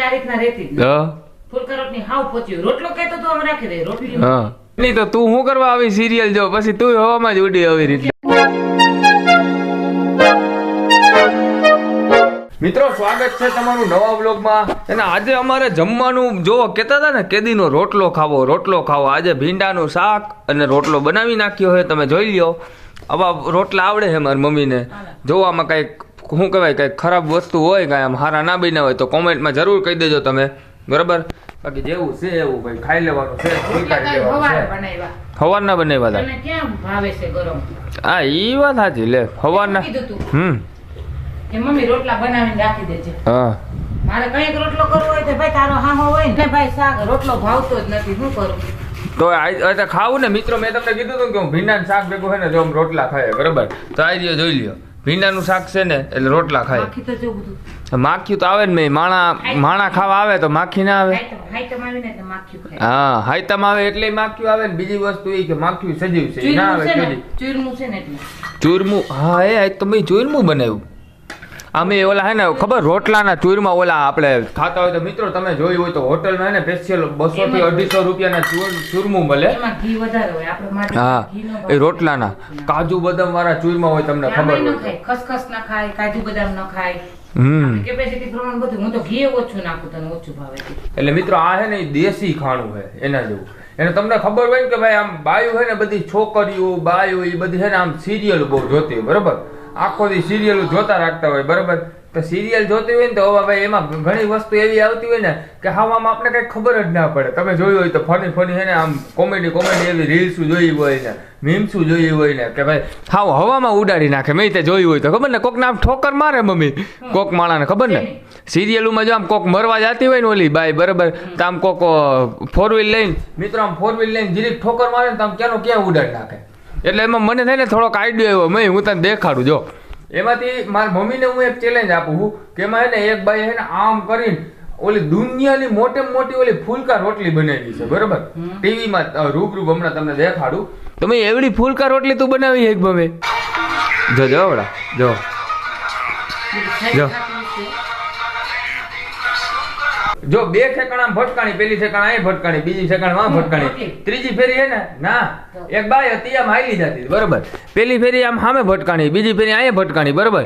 આ રીતના રહેતી હાવ રોટલો કહેતો તો આમ રાખી દે. રોટલી હા. નહીં તો તું શું કરવા આવી સિરિયલ જો? પછી તું હવામાં જ ઉડી આવી રીતે. મિત્રો સ્વાગત છે તમારું નવા બ્લોગમાં અને આજે અમારે જમવાનું જોવો કહેતા હતા ને કેદીનો રોટલો ખાવો રોટલો ખાવો. આજે ભીંડાનું શાક અને રોટલો બનાવી નાખ્યો હોય તમે જોઈ લ્યો. આવા રોટલા આવડે છે મારી મમ્મીને. જોવામાં કંઈક શું કહેવાય કંઈક ખરાબ વસ્તુ હોય કાંઈ આમ હારા ના બન્યા હોય તો કોમેન્ટમાં જરૂર કહી દેજો તમે. બરાબર? બાકી જેવું છે એવું ભાઈ ખાઈ લેવાનું છે સ્વીકારી લેવાનું છે. બનાવ્યા. હવારના બનાવ્યા હતા? હા ઈ વાત સાચી લે હવારના હમ. મમ્મી રોટલા બનાવીને રાખી દેજે. હા. મારે કંઈક રોટલો કરવો હોય તો ભાઈ તારો હાહો હોય ને ભાઈ શાક રોટલો ભાવતો જ નથી શું કરું? તો આ ખાવું ને મિત્રો મેં તમને કીધું હતું કે હું ભીના શાક ભેગું હોય ને જો રોટલા ખાય બરાબર? તો આ જોઈ લ્યો. ભીંડાનું શાક છે ને એટલે રોટલા ખાય. માખ્યું તો આવે ને મેં માણા માણા ખાવા આવે તો માખી ના આવે? હા હાઈતમ આવે એટલે માખ્યું આવે ને બીજી વસ્તુ એ કે માખ્યું સજીવ છે ના આવે ચૂરમું હા એ તો મેં ચૂરમું બનાવ્યું. અમે ઓલા હે ને ખબર રોટલાના ચૂરમાં ઓલા આપણે ખાતા હોય તો મિત્રો તમે જોયું હોય તો હોટલમાં હે ને સ્પેશિયલ બસો થી અઢીસો રૂપિયાના ચૂર- ચૂરમું મળે. હા એ રોટલાના. કાજુ બદામ વાળા ચૂરમા હોય તમને ખબર હોય ખસખસ ના ખાય કાજુ બદામ ન ખાય. એટલે મિત્રો આ છે ને દેશી ખાણું છે એના જેવું. એને તમને ખબર હોય ને કે ભાઈ આમ બાયું છે ને બધી છોકરીઓ બાયું એ બધી છે ને આમ સિરિયલ બહુ જોતી હોય બરોબર? આખો દી સિરિયલો જોતા રાખતા હોય બરોબર? તો સિરિયલ જોતી હોય ને તો હવે ભાઈ એમાં ઘણી વસ્તુ એવી આવતી હોય ને કે હવામાં આપણે કઈ ખબર જ ના પડે. તમે જોયું હોય તો ફની ફની છે ને આમ કોમેડી કોમેડી એવી રીલ્સ જોઈ હોય ને મીમ્સ જોઈ હોય ને કે ભાઈ હાવ હવામાં ઉડાડી નાખે. મેં તે જોયું હોય તો ખબર ને? કોક નામ ઠોકર મારે મમ્મી કોક માણાને ખબર ને? સિરિયલોમાં જો આમ કોક મરવા જતી હોય ને ઓલી બાય બરાબર? તો આમ કોક ફોર વ્હીલ લઈને મિત્રો આમ ફોર વ્હીલ લઈને જીરીક ઠોકર મારે ને તો આમ ક્યાંનો ક્યાં ઉડાડી નાખે? એટલે એમાં મને થઈને થોડોક આઈડિયો આવ્યો. મેં હું તને દેખાડું જો. એમાંથી મારી મમ્મીને હું એક ચેલેન્જ આપું છું કે એમાં હે ને એક બાઈ હે ને આમ કરીને ઓલી દુનિયાની મોટે મોટી ઓલી ફૂલકા રોટલી બનાવી છે બરાબર? ટીવીમાં રૂબરૂ હમણાં તમને દેખાડું. તમે એવડી ફૂલકા રોટલી તું બનાવી એક ભમે જો જો વડા જો. જો. જો બે ઠેકાણા ભટકાણી પેલી ઠેકાણા અહીં ભટકાણી બીજી ઠેકાણા ભટકાણી. ત્રીજી ફેરી હે ને? ના. એક બાય હતી આમ હાલી જતી. બરોબર. પેલી ફેરી આમ સામે ભટકાણી બીજી ફેરી અહીંયા ભટકાણી બરોબર.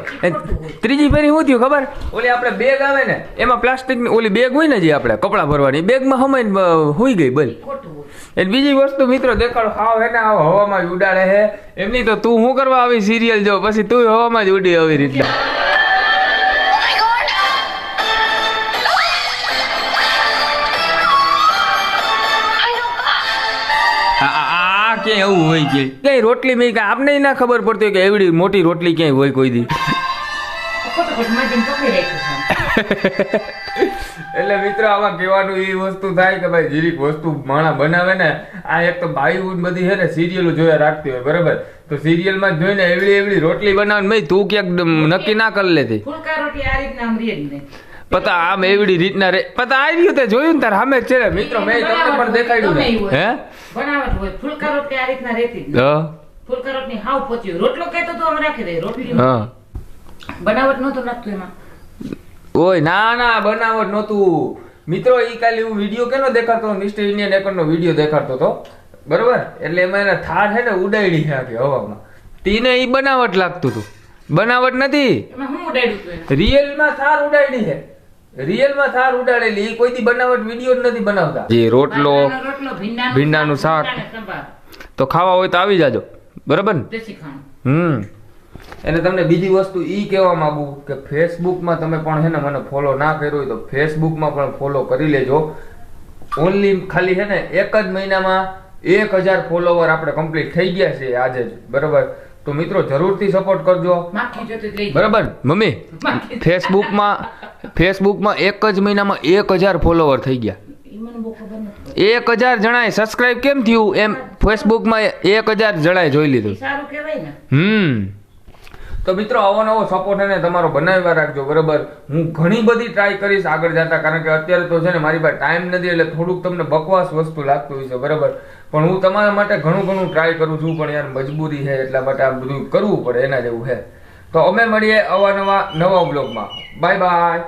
ત્રીજી ફેરી શું થયું ખબર? ઓલી આપણે બેગ આવે ને એમાં પ્લાસ્ટિકની ઓલી બેગ હોય ને જે આપણે કપડાં ભરવાની બેગમાં હમાઈને હોઈ ગઈ બોલ. એટલે બીજી વસ્તુ મિત્રો દેખાડો હાવ હે ને આવો હવામાં જ ઉડાડે હે. એમની તો તું શું કરવા આવી સિરિયલ જો પછી તું હવામાં જ ઉડી આવી રીતના. ક્યાંય એવું હોય કે? ક્યાંય રોટલી મેં કાંઈ આપને ના ખબર પડતી હોય કે એવડી મોટી રોટલી ક્યાંય હોય કોઈ દી. એટલે મિત્રો આમાં કહેવાનું એ વસ્તુ થાય કે ભાઈ જીરીક વસ્તુ માણા બનાવે ને આ એક તો બોલીવુડ બધી છે ને સિરિયલો જોયા રાખતી હોય બરાબર? તો સિરિયલમાં જોઈને એવડી એવડી રોટલી બનાવે મેં તું ક્યાંક નક્કી ના કરી લેતી. ફુલકા રોટલી આ રીતના ને પતા આમ એવડી રીતના રે પતા આવી તે જોયું ને તાર સામે છે મિત્રો મેં તમને પણ દેખાડ્યું હે. બનાવટ હોય. ફુલકા રોટલી આ રીતના રહેતી. હા. રોટલી હાવ પચ્યું રોટલો કહેતો તો આમ રાખી દે. રોટલી હા. બનાવટ નહોતું રાખતો એમાં. ઓય ના ના બનાવટ નહોતું. મિત્રો ઈ કાલે હું વીડિયો કેનો દેખાડતો મિસ્ટર ઇન્ડિયન એકરનો વીડિયો દેખાડતો તો બરોબર? એટલે એમાં એને થાર છે ને ઉડાડી છે આખી હવામાં. તીને ઈ બનાવટ લાગતું હતું. બનાવટ નથી. રિયલમાં થાર ઉડાડી છે. રિયલમાં થાર ઉડાડેલી કોઈ દી બનાવટ વીડિયો જ નથી બનાવતા. જે રોટલો રોટલો ભીંડાનું ભીંડાનું શાક. તો ખાવા હોય તો આવી જાજો. બરાબર ને? હમ. અને તમને બીજી વસ્તુ ઈ કહેવા માંગુ કે ફેસબુકમાં તમે પણ છે ને મને ફોલો ના કર્યો હોય તો ફેસબુકમાં પણ ફોલો કરી લેજો. ઓનલી ખાલી છે ને એક જ મહિનામાં એક હજાર ફોલોવર આપણે કમ્પ્લીટ થઈ ગયા છે આજે જ. બરાબર? તો મિત્રો જરૂરથી સપોર્ટ કરજો. બરાબર? મમ્મી ફેસબુકમાં ફેસબુકમાં એક જ મહિનામાં એક હજાર ફોલોવર થઈ ગયા. એક હજાર જણાએ સબસ્ક્રાઇબ કેમ થયું? એમ ફેસબુકમાં એક હજાર જણાએ જોઈ લીધું. ઈ સારું કહેવાય ને. હમ. તો મિત્રો આવો નવો સપોર્ટ એને તમારો બનાવ્યા રાખજો, બરાબર? હું ઘણી બધી ટ્રાય કરીશ આગળ જતા, કારણ કે અત્યારે તો છે ને મારી પાસે ટાઈમ નથી એટલે થોડુંક તમને બકવાસ વસ્તુ લાગતું હોય છે, બરાબર? પણ હું તમારા માટે ઘણું ઘણું ટ્રાય કરું છું, પણ યાર મજબૂરી છે, એટલા માટે આ બધું કરવું પડે, એના જેવું છે. તો અમે મળીએ અવાનવા નવા બ્લોગમાં બાય બાય